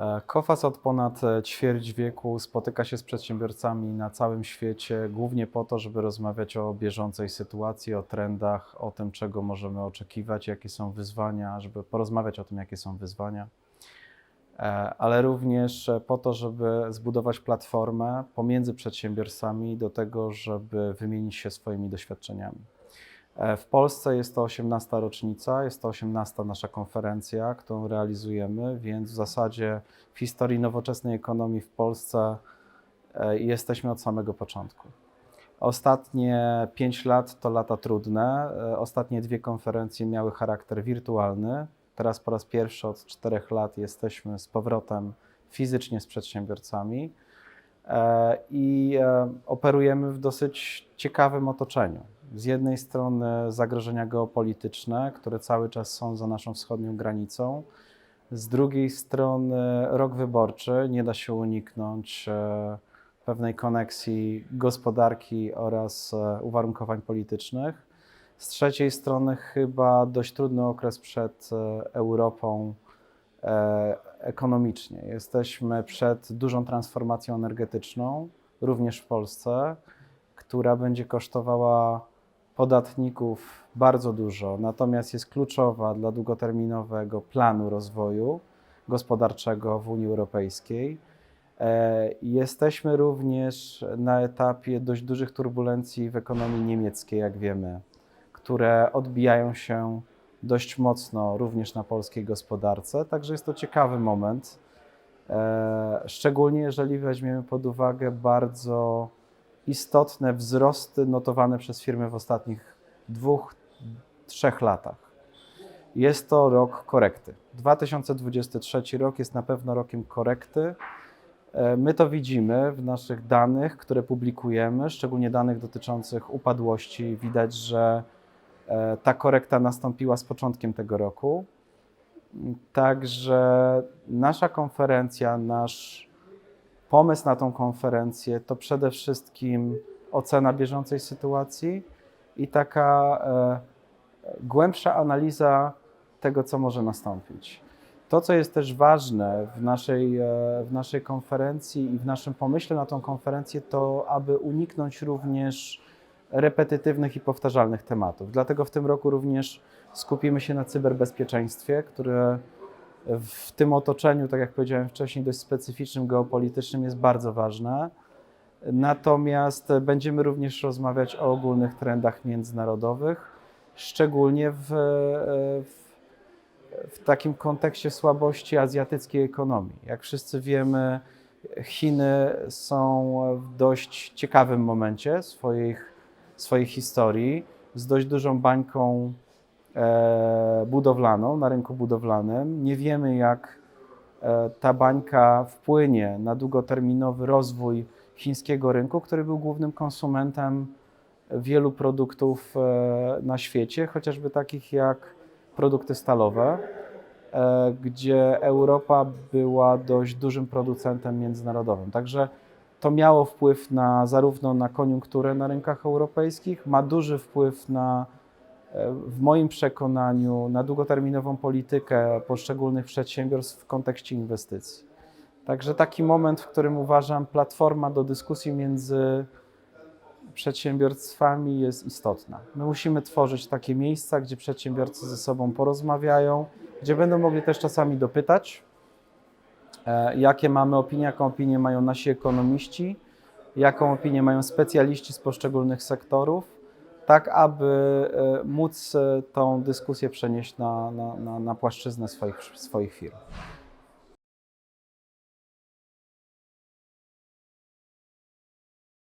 E, Kofas od ponad e, ćwierć wieku spotyka się z przedsiębiorcami na całym świecie, głównie po to, żeby rozmawiać o bieżącej sytuacji, o trendach, o tym, czego możemy oczekiwać, jakie są wyzwania, żeby porozmawiać o tym, jakie są wyzwania, E, ale również po to, żeby zbudować platformę pomiędzy przedsiębiorcami do tego, żeby wymienić się swoimi doświadczeniami. E, W Polsce jest to 18. rocznica, jest to 18. nasza konferencja, którą realizujemy, więc w zasadzie w historii nowoczesnej ekonomii w Polsce e, jesteśmy od samego początku. Ostatnie 5 lat to lata trudne. E, Ostatnie dwie konferencje miały charakter wirtualny. Teraz po raz pierwszy od 4 lat jesteśmy z powrotem fizycznie z przedsiębiorcami i operujemy w dosyć ciekawym otoczeniu. Z jednej strony zagrożenia geopolityczne, które cały czas są za naszą wschodnią granicą, z drugiej strony rok wyborczy, nie da się uniknąć e, pewnej koneksji gospodarki oraz e, uwarunkowań politycznych. Z trzeciej strony chyba dość trudny okres przed e, Europą ekonomicznie. Jesteśmy przed dużą transformacją energetyczną, również w Polsce, która będzie kosztowała podatników bardzo dużo, natomiast jest kluczowa dla długoterminowego planu rozwoju gospodarczego w Unii Europejskiej. E, Jesteśmy również na etapie dość dużych turbulencji w ekonomii niemieckiej, jak wiemy, które odbijają się dość mocno również na polskiej gospodarce. Także jest to ciekawy moment, e, szczególnie jeżeli weźmiemy pod uwagę bardzo istotne wzrosty notowane przez firmy w ostatnich dwóch, trzech latach. Jest to rok korekty. 2023 rok jest na pewno rokiem korekty. E, My to widzimy w naszych danych, które publikujemy, szczególnie danych dotyczących upadłości. Widać, że e, ta korekta nastąpiła z początkiem tego roku. Także nasza konferencja, nasz pomysł na tą konferencję to przede wszystkim ocena bieżącej sytuacji i taka e, głębsza analiza tego, co może nastąpić. To, co jest też ważne w naszej, e, w naszej konferencji i w naszym pomyśle na tą konferencję, to aby uniknąć również repetytywnych i powtarzalnych tematów. Dlatego w tym roku również skupimy się na cyberbezpieczeństwie, które w tym otoczeniu, tak jak powiedziałem wcześniej, dość specyficznym, geopolitycznym jest bardzo ważne. Natomiast będziemy również rozmawiać o ogólnych trendach międzynarodowych, szczególnie w, w, w takim kontekście słabości azjatyckiej ekonomii. Jak wszyscy wiemy, Chiny są w dość ciekawym momencie swoich, swojej historii, z dość dużą bańką e, budowlaną na rynku budowlanym. Nie wiemy, jak e, ta bańka wpłynie na długoterminowy rozwój chińskiego rynku, który był głównym konsumentem wielu produktów e, na świecie, chociażby takich jak produkty stalowe, e, gdzie Europa była dość dużym producentem międzynarodowym. Także to miało wpływ na zarówno na koniunkturę na rynkach europejskich, ma duży wpływ na, e, w moim przekonaniu, na długoterminową politykę poszczególnych przedsiębiorstw w kontekście inwestycji. Także taki moment, w którym uważam, platforma do dyskusji między przedsiębiorstwami jest istotna. My musimy tworzyć takie miejsca, gdzie przedsiębiorcy ze sobą porozmawiają, gdzie będą mogli też czasami dopytać, e, jakie mamy opinie, jaką opinię mają nasi ekonomiści, jaką opinię mają specjaliści z poszczególnych sektorów, tak aby e, móc e, tą dyskusję przenieść na, na, na, na płaszczyznę swoich, swoich firm.